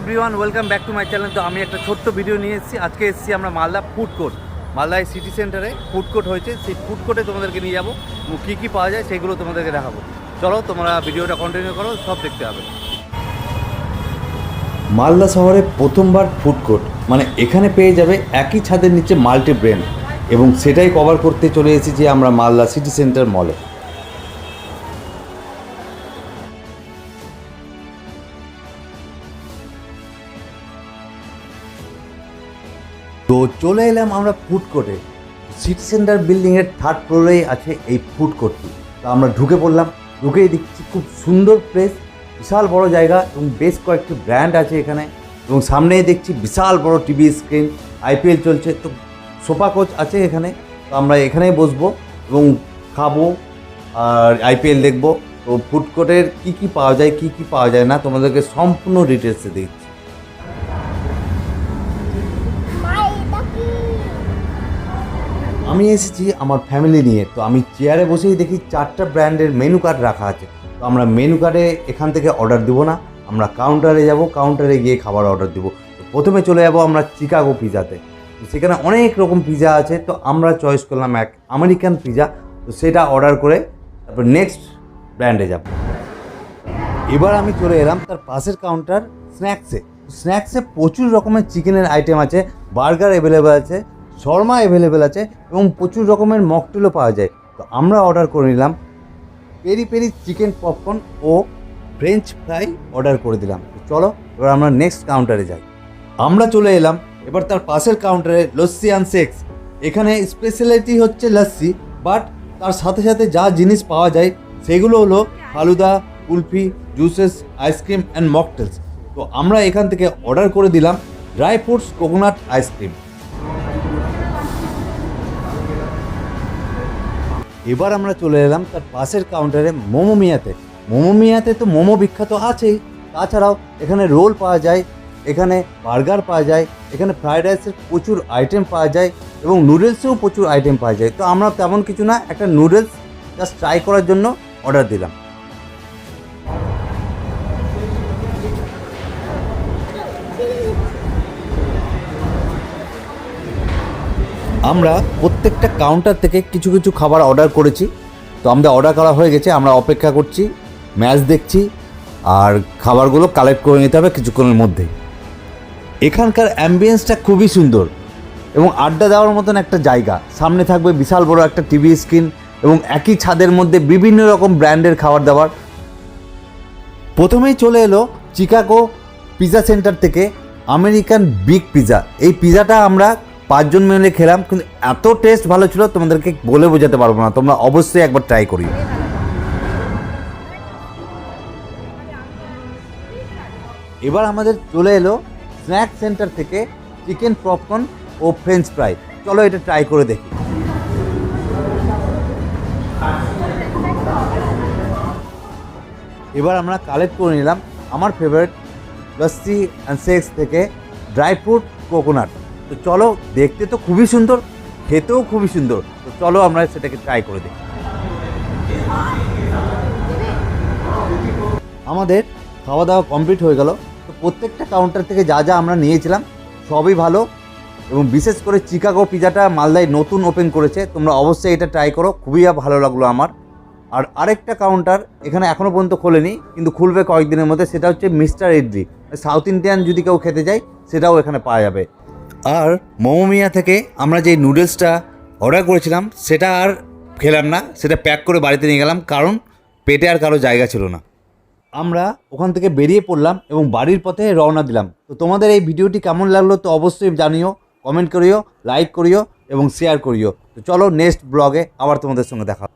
Everyone welcome back to my channel তো আমি একটা ছোট্ট ভিডিও নিয়ে এসেছি। আজকে এসেছি আমরা মালদা ফুড কোর্ট মালদায় সিটি সেন্টারে ফুড কোর্ট হয়েছে। সেই ফুড কোর্টে তোমাদেরকে নিয়ে যাব। এবং কী কী পাওয়া যায় সেগুলো তোমাদেরকে দেখাবো। চলো, তোমরা ভিডিওটা কন্টিনিউ করো, সব দেখতে হবে। মালদা শহরে প্রথমবার ফুড কোর্ট মানে এখানে পেয়ে যাবে একই ছাদের নিচে মাল্টি ব্রেন এবং সেটাই কভার করতে চলে এসেছি আমরা মালদা সিটি সেন্টার মলে চলে এলাম আমরা ফুড কোর্টে সিটি সেন্টার বিল্ডিংয়ের থার্ড ফ্লোরেই আছে এই ফুড কোর্টটি তো আমরা ঢুকে পড়লাম, ঢুকেই দেখছি খুব সুন্দর প্লেস বিশাল বড় জায়গা এবং বেশ কয়েকটি ব্র্যান্ড আছে এখানে এবং সামনেই দেখছি বিশাল বড় টিভি স্ক্রিন আইপিএল চলছে। তো সোফা কোচ আছে এখানে, তো আমরা এখানেই বসবো এবং খাব আর আইপিএল দেখব। তো ফুড কোর্টের কী কী পাওয়া যায়, কী কী পাওয়া যায় না, তোমাদেরকে সম্পূর্ণ ডিটেলসে দিচ্ছি আমি এসেছি আমার ফ্যামিলি নিয়ে। তো আমি চেয়ারে বসেই দেখি চারটা ব্র্যান্ডের মেনু কার্ড রাখা আছে। তো আমরা মেনু কার্ডে এখান থেকে অর্ডার দিব না, আমরা কাউন্টারে যাব কাউন্টারে গিয়ে খাবার অর্ডার দিব। তো প্রথমে চলে যাব আমরা চিকাগো পিজাতে তো। সেখানে অনেক রকম পিজা আছে, তো আমরা চয়েস করলাম এক আমেরিকান পিজা তো সেটা অর্ডার করে তারপর নেক্সট ব্র্যান্ডে যাব। এবার আমি চলে এলাম তার পাশের কাউন্টার স্ন্যাক্সে স্ন্যাক্সে প্রচুর রকমের চিকেনের আইটেম আছে বার্গার অ্যাভেলেবেল আছে শর্মা অ্যাভেলেবেল আছে এবং প্রচুর রকমের মকটেলও পাওয়া যায়। তো আমরা অর্ডার করে নিলাম। পেরি পেরি চিকেন পপকর্ন ও ফ্রেঞ্চ ফ্রাই অর্ডার করে দিলাম। চলো, এবার আমরা নেক্সট কাউন্টারে যাই। আমরা চলে এলাম। এবার তার পাশের কাউন্টারে লস্যি অ্যান্ড সেক্স এখানে স্পেশালিটি হচ্ছে লস্যি বাট তার সাথে সাথে যা জিনিস পাওয়া যায়, সেগুলো হলো falooda, kulfi juices ice cream and mocktails তো আমরা এখান থেকে অর্ডার করে দিলাম। ড্রাই ফ্রুটস কোকোনাট আইসক্রিম এবার আমরা চলে এলাম তার পাশের কাউন্টারে মোমো মিয়াতে। মোমো মিয়াতে তো মোমো বিখ্যাত আছেই। তাছাড়াও এখানে রোল পাওয়া যায়, এখানে বার্গার পাওয়া যায়, এখানে ফ্রায়েড রাইসের প্রচুর আইটেম পাওয়া যায় এবং নুডলসেও প্রচুর আইটেম পাওয়া যায়। তো আমরা তেমন কিছু না, একটা নুডলস জাস্ট ট্রাই করার জন্য অর্ডার দিলাম। আমরা প্রত্যেকটা কাউন্টার থেকে কিছু কিছু খাবার অর্ডার করেছি। তো আমাদের অর্ডার করা হয়ে গেছে, আমরা অপেক্ষা করছি ম্যাচ দেখছি, আর খাবারগুলো কালেক্ট করে নিতে হবে কিছুক্ষণের মধ্যেই। এখানকার অ্যাম্বিয়েন্সটা খুবই সুন্দর এবং আড্ডা দেওয়ার মতন একটা জায়গা। সামনে থাকবে বিশাল বড় একটা টিভি স্ক্রিন এবং একই ছাদের মধ্যে বিভিন্ন রকম ব্র্যান্ডের খাবার দাবার। প্রথমেই চলে এলো চিকাগো পিজা সেন্টার থেকে আমেরিকান বিগ পিজা এই পিজাটা আমরা পাঁচজন মিলে খেলাম, কিন্তু এত টেস্ট ভালো ছিল, তোমাদেরকে বলে বোঝাতে পারব না। তোমরা অবশ্যই একবার ট্রাই করি এবার আমাদের চলে এলো স্ন্যাক সেন্টার থেকে চিকেন পপকর্ন ও ফ্রেঞ্চ ফ্রাই চলো এটা ট্রাই করে দেখি। এবার আমরা কালেক্ট করে নিলাম আমার ফেভারিট লস্যি অ্যান্ড সেক্স থেকে ড্রাই ফ্রুট কোকোনাট তো চলো, দেখতে তো খুবই সুন্দর, খেতেও খুবই সুন্দর। তো চলো, আমরা সেটাকে ট্রাই করে দেখি। আমাদের খাওয়া দাওয়া কমপ্লিট হয়ে গেল। তো প্রত্যেকটা কাউন্টার থেকে যা যা আমরা নিয়েছিলাম, সবই ভালো। এবং বিশেষ করে চিকাগো পিজাটা মালদায় নতুন ওপেন করেছে। তোমরা অবশ্যই এটা ট্রাই করো, খুবই ভালো লাগল আমার। আর আরেকটা কাউন্টার এখানে এখনও পর্যন্ত খোলেনি, কিন্তু খুলবে কয়েকদিনের মধ্যে, সেটা হচ্ছে মিস্টার ইডলি সাউথ ইন্ডিয়ান যদি কেউ খেতে যায়, সেটাও এখানে পাওয়া যাবে। আর মোমোমিয়া থেকে আমরা যে নুডলসটা অর্ডার করেছিলাম, সেটা আর খেলাম না, সেটা প্যাক করে বাড়িতে নিয়ে গেলাম, কারণ পেটে আর কারও জায়গা ছিল না। আমরা ওখান থেকে বেরিয়ে পড়লাম এবং বাড়ির পথে রওনা দিলাম। তো তোমাদের এই ভিডিওটি কেমন লাগল তো অবশ্যই জানিও কমেন্ট করিও লাইক করিও এবং শেয়ার করিও। তো চলো নেক্সট ব্লগে আবার তোমাদের সঙ্গে দেখা।